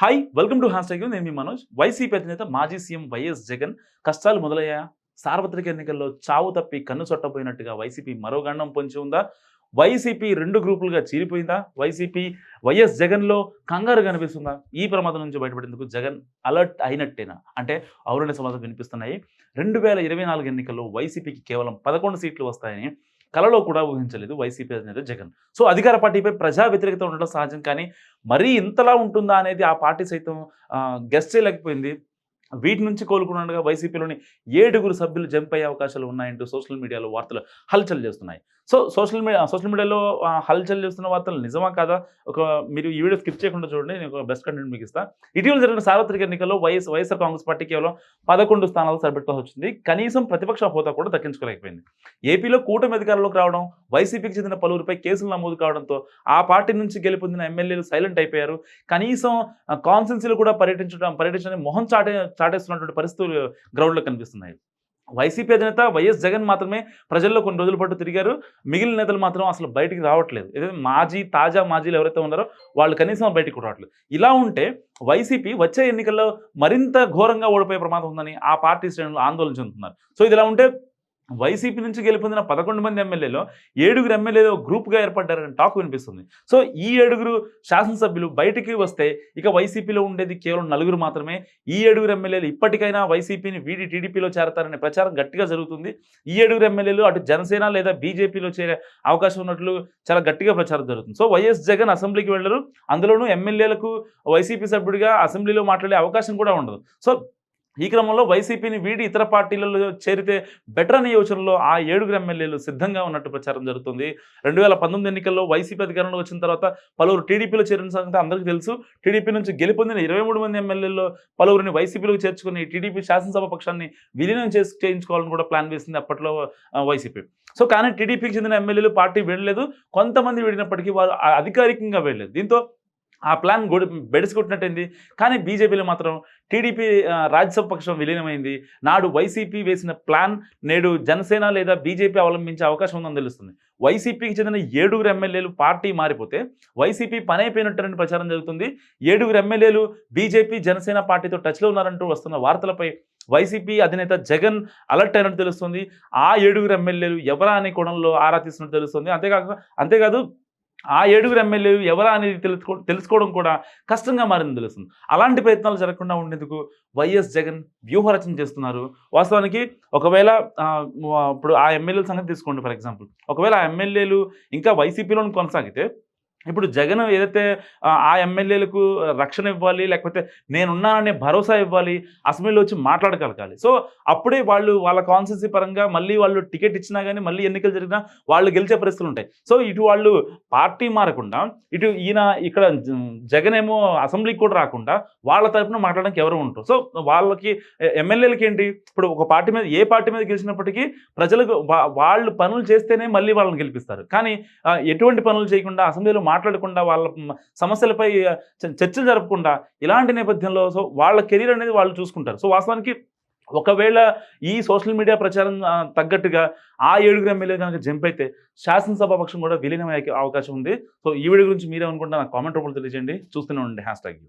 Hi welcome to hash నేను మీ Manoj. YCP అధినేత మాజీ సీఎం వైఎస్ జగన్ కష్టాలు మొదలయ్యా సార్వత్రిక ఎన్నికల్లో చావు తప్పి కన్ను చొట్టపోయినట్టుగా వైసీపీ మరో గండం పొంచి ఉందా? వైసీపీ రెండు గ్రూపులుగా చీలిపోయిందా? వైసీపీ వైఎస్ జగన్లో కంగారు కనిపిస్తుందా? ఈ ప్రమాదం నుంచి బయటపడేందుకు జగన్ అలర్ట్ అయినట్టేనా? అంటే అవుననే సమాజం వినిపిస్తున్నాయి. రెండు వేల ఇరవై నాలుగు ఎన్నికల్లో వైసీపీకి కేవలం పదకొండు సీట్లు వస్తాయని కలలో కూడా ఊహించలేదు. వైసీపీ అధినేత జగన్. సో అధికార పార్టీపై ప్రజా వ్యతిరేకత ఉండడం సహజం కానీ మరీ ఇంతలా ఉంటుందా అనేది ఆ పార్టీ సైతం గెస్ట్ చేయలేకపోయింది. వీటి నుంచి కోలుకున్నట్టుగా వైసీపీలోని ఏడుగురు సభ్యులు జంప్ అయ్యే అవకాశాలు ఉన్నాయంటూ సోషల్ మీడియాలో వార్తలు హల్చల్ చేస్తున్నాయి. సో సోషల్ మీడియా సోషల్ మీడియాలో హల్చల్ చేస్తున్న వార్తలు నిజమా కాదా? ఒక మీరు ఈ వీడియో స్కిప్ చేయకుండా చూడండి నేను ఒక బెస్ట్ కంటెంట్ మీకు ఇస్తా. ఇటీవల జరిగిన సార్వత్రిక ఎన్నికల్లో వైఎస్ వైఎస్ఆర్ కాంగ్రెస్ పార్టీ కేవలం పదకొండు స్థానాలు సరిపెట్టాల్సి వచ్చింది. కనీసం ప్రతిపక్ష హోదా కూడా దక్కించుకోలేకపోయింది. ఏపీలో కూటమి అధికారంలోకి రావడం వైసీపీకి చెందిన పలువురిపై కేసులు నమోదు కావడంతో ఆ పార్టీ నుంచి గెలుపొందిన ఎమ్మెల్యేలు సైలెంట్ అయిపోయారు. కనీసం కాన్సెన్సీలు కూడా పర్యటించడం పర్యటించడం మొహం చాటే చాటేస్తున్నటువంటి పరిస్థితులు గ్రౌండ్లో కనిపిస్తున్నాయి. వైసీపీ అధినేత వైఎస్ జగన్ మాత్రమే ప్రజల్లో కొన్ని రోజుల పాటు తిరిగారు. మిగిలిన నేతలు మాత్రం అసలు బయటికి రావట్లేదు. ఏదైతే మాజీ తాజా మాజీలు ఎవరైతే ఉన్నారో వాళ్ళు కనీసం బయటికి రావట్లేదు. ఇలా ఉంటే వైసీపీ వచ్చే ఎన్నికల్లో మరింత ఘోరంగా ఓడిపోయే ప్రమాదం ఉందని ఆ పార్టీ శ్రేణులు ఆందోళన చెందుతున్నారు. సో ఇది ఇలా ఉంటే వైసీపీ నుంచి గెలుపొందిన పదకొండు మంది ఎమ్మెల్యేలో ఏడుగురు ఎమ్మెల్యేలు గ్రూప్గా ఏర్పడ్డారని టాక్ వినిపిస్తుంది. సో ఈ ఏడుగురు శాసనసభ్యులు బయటికి వస్తే ఇక వైసీపీలో ఉండేది కేవలం నలుగురు మాత్రమే. ఈ ఏడుగురు ఎమ్మెల్యేలు ఇప్పటికైనా వైసీపీని వీడి టీడీపీలో చేరతారనే ప్రచారం గట్టిగా జరుగుతుంది. ఈ ఏడుగురు ఎమ్మెల్యేలు అటు జనసేన లేదా బీజేపీలో చేరే అవకాశం ఉన్నట్లు చాలా గట్టిగా ప్రచారం జరుగుతుంది. సో వైఎస్ జగన్ అసెంబ్లీకి వెళ్ళరు. అందులోనూ ఎమ్మెల్యేలకు వైసీపీ సభ్యుడిగా అసెంబ్లీలో మాట్లాడే అవకాశం కూడా ఉండదు. సో ఈ క్రమంలో వైసీపీని వీడి ఇతర పార్టీలలో చేరితే బెటర్ అనే యోచనలో ఆ ఏడుగురు ఎమ్మెల్యేలు సిద్ధంగా ఉన్నట్టు ప్రచారం జరుగుతుంది. రెండు వేల పంతొమ్మిది ఎన్నికల్లో వైసీపీ అధికారంలో వచ్చిన తర్వాత పలువురు టీడీపీలో చేరిన సంగతి అందరికీ తెలుసు. టీడీపీ నుంచి గెలుపొందిన ఇరవై మూడు మంది ఎమ్మెల్యేల్లో పలువురిని వైసీపీలోకి చేర్చుకుని టీడీపీ శాసనసభ పక్షాన్ని విలీనం చేసి చేయించుకోవాలని కూడా ప్లాన్ వేసింది అప్పట్లో వైసీపీ. సో కానీ టీడీపీకి చెందిన ఎమ్మెల్యేలు పార్టీ వెళ్ళలేదు కొంతమంది వెళ్ళినప్పటికీ వారు అధికారికంగా వెళ్ళలేదు దీంతో ఆ ప్లాన్ గొడి బెడిసికొట్టినట్టయింది. కానీ బీజేపీలో మాత్రం టీడీపీ రాజ్యసభ పక్షం విలీనమైంది. నాడు వైసీపీ వేసిన ప్లాన్ నేడు జనసేన లేదా బీజేపీ అవలంబించే అవకాశం ఉందని తెలుస్తుంది. వైసీపీకి చెందిన ఏడుగురు ఎమ్మెల్యేలు పార్టీ మారిపోతే వైసీపీ పని అయిపోయినట్టని ప్రచారం జరుగుతుంది. ఏడుగురు ఎమ్మెల్యేలు బీజేపీ జనసేన పార్టీతో టచ్లో ఉన్నారంటూ వస్తున్న వార్తలపై వైసీపీ అధినేత జగన్ అలర్ట్ అయినట్టు తెలుస్తుంది. ఆ ఏడుగురు ఎమ్మెల్యేలు ఎవరా అనే కోణంలో ఆరా తీస్తున్నట్టు తెలుస్తుంది. అంతేకాక అంతేకాదు ఆ ఏడుగురు ఎమ్మెల్యేలు ఎవరా అనేది తెలుసుకో తెలుసుకోవడం కూడా కష్టంగా మారింది తెలుస్తుంది. అలాంటి ప్రయత్నాలు జరగకుండా ఉండేందుకు వైఎస్ జగన్ వ్యూహరచన చేస్తున్నారు. వాస్తవానికి ఒకవేళ ఇప్పుడు ఆ ఎమ్మెల్యేల సంగతి తీసుకోండి ఫర్ ఎగ్జాంపుల్. ఒకవేళ ఆ ఎమ్మెల్యేలు ఇంకా వైసీపీలోని కొనసాగితే ఇప్పుడు జగన్ ఏదైతే ఆ, ఎమ్మెల్యేలకు రక్షణ ఇవ్వాలి లేకపోతే నేనున్నాననే భరోసా ఇవ్వాలి అసెంబ్లీలో వచ్చి మాట్లాడగలగాలి. సో అప్పుడే వాళ్ళు వాళ్ళ కాన్స్టిట్యూన్సీ పరంగా మళ్ళీ వాళ్ళు టికెట్ ఇచ్చినా కానీ మళ్ళీ ఎన్నికలు జరిగినా వాళ్ళు గెలిచే పరిస్థితులు ఉంటాయి. సో ఇటు వాళ్ళు పార్టీ మారకుండా ఇటు ఈయన ఇక్కడ జగన్ ఏమో అసెంబ్లీకి కూడా రాకుండా వాళ్ళ తరపున మాట్లాడడానికి ఎవరు ఉంటారు. సో వాళ్ళకి ఎమ్మెల్యేలకి ఏంటి? ఇప్పుడు ఒక పార్టీ మీద ఏ పార్టీ మీద గెలిచినప్పటికీ ప్రజలకు వా- వాళ్ళు పనులు చేస్తేనే మళ్ళీ వాళ్ళని గెలిపిస్తారు. కానీ ఎటువంటి పనులు చేయకుండా అసెంబ్లీలో మాట్లాడకుండా వాళ్ళ సమస్యలపై చర్చలు జరపకుండా ఇలాంటి నేపథ్యంలో సో వాళ్ళ కెరీర్ అనేది వాళ్ళు చూసుకుంటారు. సో వాస్తవానికి ఒకవేళ ఈ సోషల్ మీడియా ప్రచారం తగ్గట్టుగా ఆ ఏడుగురు ఎమ్మెల్యే కనుక జంప్ అయితే శాసనసభ పక్షం కూడా విలీనమయ్యే అవకాశం ఉంది. సో ఈ వీడియో గురించి మీరేమనుకుంటా నాకు కామెంట్ రూపంలో తెలియజేయండి. చూస్తూనే ఉండండి. Hash tag